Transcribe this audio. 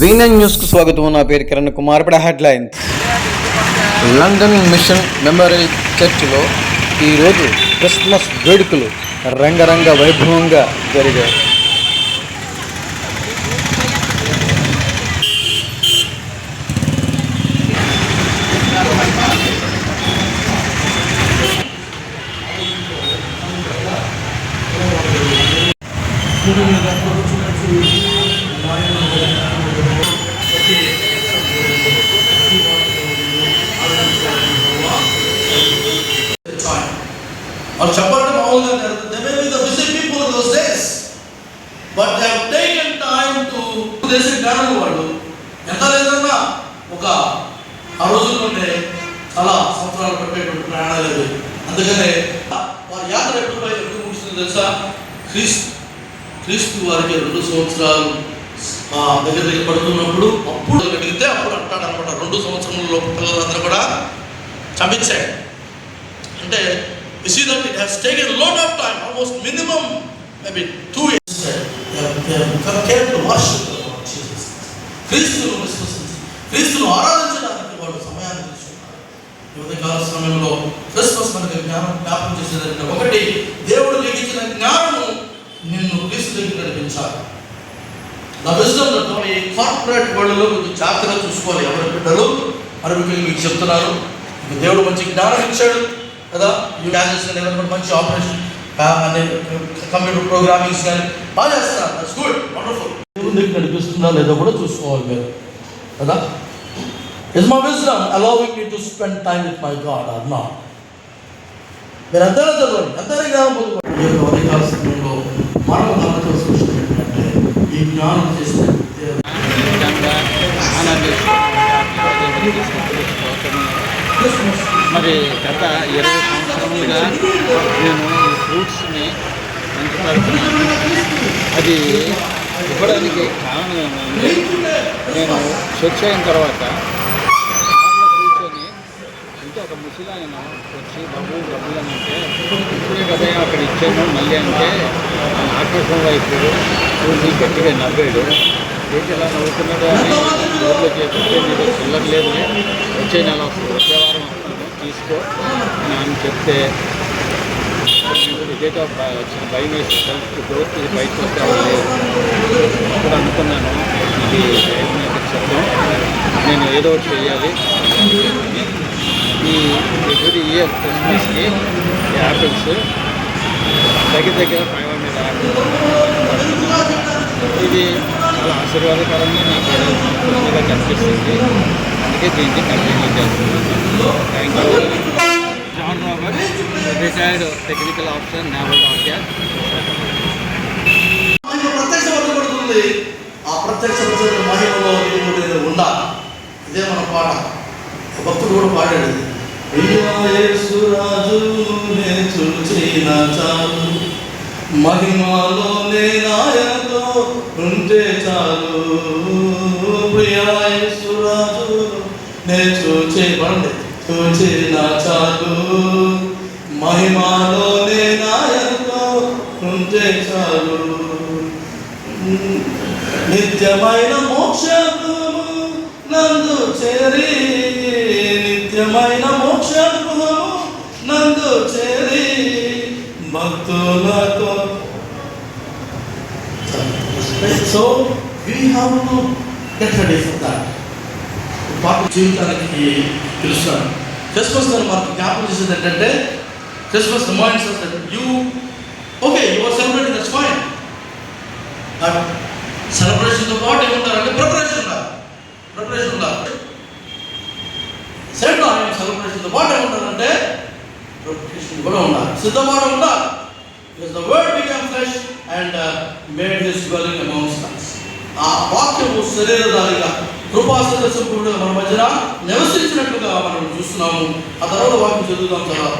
వీనన్ న్యూస్కు స్వాగతం. నా పేరు కిరణ్ కుమార్. ఇప్పుడు హెడ్లైన్స్ లండన్ మిషన్ మెమోరియల్ చర్చిలో ఈరోజు క్రిస్మస్ వేడుకలు రంగరంగ వైభవంగా జరిగాయి. time. వాళ్ళు చెప్పడం మామూలుగా they may be the busy people those days but they have taken time to దేశ వాళ్ళు ఎంత లేదన్నా ఒక ఆ రోజుల్లోనే చాలా సంవత్సరాలు పట్టేటువంటి ప్రయాణాలు అవి. అందుకనే వారి యాత్ర ఎప్పుడు ఎప్పుడు ముగిసింది తెలుసా? క్రీస్తు క్రీస్తు వారికి రెండు సంవత్సరాలు దగ్గర దగ్గర పడుతున్నప్పుడు అప్పుడు అడిగితే అప్పుడు అంటాడు అనమాట రెండు సంవత్సరంలో పిల్లలందరూ కూడా చంపించాడు అంటే you see that it has taken a lot of time, almost minimum, maybe two years. They have, they came to worship the Lord Jesus. క్రీస్తును విశ్వసించి క్రీస్తును ఆరాధించడానికి వాడు సమయాన్ని తీసుకున్నారు ఈ ఉదయకాల సమయంలో క్రిస్మస్ మనకి జ్ఞానం జ్ఞాపం చేసేదంటే ఒకటి దేవుడు నీకు ఇచ్చిన జ్ఞానము నిన్ను క్రీస్తు దగ్గర నడిపించాలి నా విజయం ఈ కార్పొరేట్ వరల్డ్లో కొంచెం జాగ్రత్తగా చూసుకోవాలి ఎవరి బిడ్డలు అరవికలు మీకు చెప్తున్నారు దేవుడు మంచి జ్ఞానం ఇచ్చాడు కదా? ఈ క్లాసెస్ కానీ కూడా మంచి ఆపరేషన్ అనే కంప్యూటర్ ప్రోగ్రామింగ్స్ కానీ బాగా చేస్తున్నారు. దట్స్ గుడ్ వండర్ఫుల్ దేవుని దగ్గర నడిపిస్తుందా లేదో కూడా చూసుకోవాలి మీరు. కదా? Is my wisdom allowing me to spend time with my God or not మీరు ఎంతైనా చదవండి. ఎంతైనా జ్ఞానం పొందుకోండి ఉదయకాల సమయంలో మనం గమనించవలసిన విషయం ఏంటంటే ఈ జ్ఞానం చేసిన ఆనందిస్తున్నాను మరి గత ఇరవై సంవత్సరాలుగా నేను ఈ ఫ్రూట్స్ని పెంచుతున్నాను అది ఇవ్వడానికి కారణం ఏమంటే నేను స్వచ్ఛ అయిన తర్వాత కూర్చొని అంటే ఒక ముసలాయన వచ్చి బాబు డబ్బులు అని అంటే ఇప్పుడే కదా అక్కడ ఇచ్చాను మళ్ళీ అంటే ఆకాశం వైపు చూసి గట్టిగా నవ్వాడు. ఏంటి ఇలా నవ్వుతున్నాడు అని ఊర్లో చెప్తే మీరు చిల్లర లేదు వచ్చే నెల వస్తుంది వచ్చే వారం తీసుకో. అని చెప్తే ఇదేదో uh, వచ్చిన భయం వేసి సెల్ఫ్ గ్రోత్ ఇది బయటకు వస్తే లేదు. అప్పుడు అనుకున్నాను ఇది దేవుని శబ్దం నేను ఏదో ఒకటి చేయాలి ఈ ఎవ్రీ ఇయర్ క్రిస్మస్కి యాపిల్స్ దగ్గర దగ్గర ఫైవ్ హండ్రెడ్ యాపిల్స్. ఇది చాలా ఆశీర్వాదకరంగా నాకు కనిపిస్తుంది. అందుకే దీన్ని కంటిన్యూ చేస్తున్నాను thank you John Robert retired technical officer naval officer మహిమ ప్రత్యక్షపరచబడుతుంది ఆ ప్రత్యక్షపరచబడిన మహిమలో నీవు ఉండాలి ఇదే మన పాట భక్తుడు కూడా పాడాడు రాజు నేను చూచిన చాలు మహిమలో నేనాయతో ఉంటే చాలు. ప్రియాయసురాజు నే చూచే పండి చూచే నా చాలు. మహిమలో నేనాయతో ఉంటే చాలు. నిత్యమైన మోక్షము నందు చేరి నిత్యమైన మోక్ష నందు చేరి భక్తులతో. So we have to get ready for that పాట జీవితానికి పిలుస్తాను. క్రిస్మస్ గారు మనకు జ్ఞాపకం చేసేది ఏంటంటే Christmas reminds that you okay your celebrating that's fine but సెలబ్రేషన్తో పాటు ఏముంటారంటే ప్రిపరేషన్ ఉండాలి. ప్రిపరేషన్ ఉండాలి. సెలబ్రేషన్తో పాటు ఏముంటారంటే ప్రిపరేషన్ కూడా ఉండాలి సిద్ధపాటు ఉండాలి because the word become flesh and made his dwelling amongst ఆ వాక్యము శరీరధారిగా కృపాసన సంపూర్ణ మన మధ్యన నివసించినట్లుగా మనం చూస్తున్నాము. ఆ తర్వాత వాక్యం చదువుతాం చాలా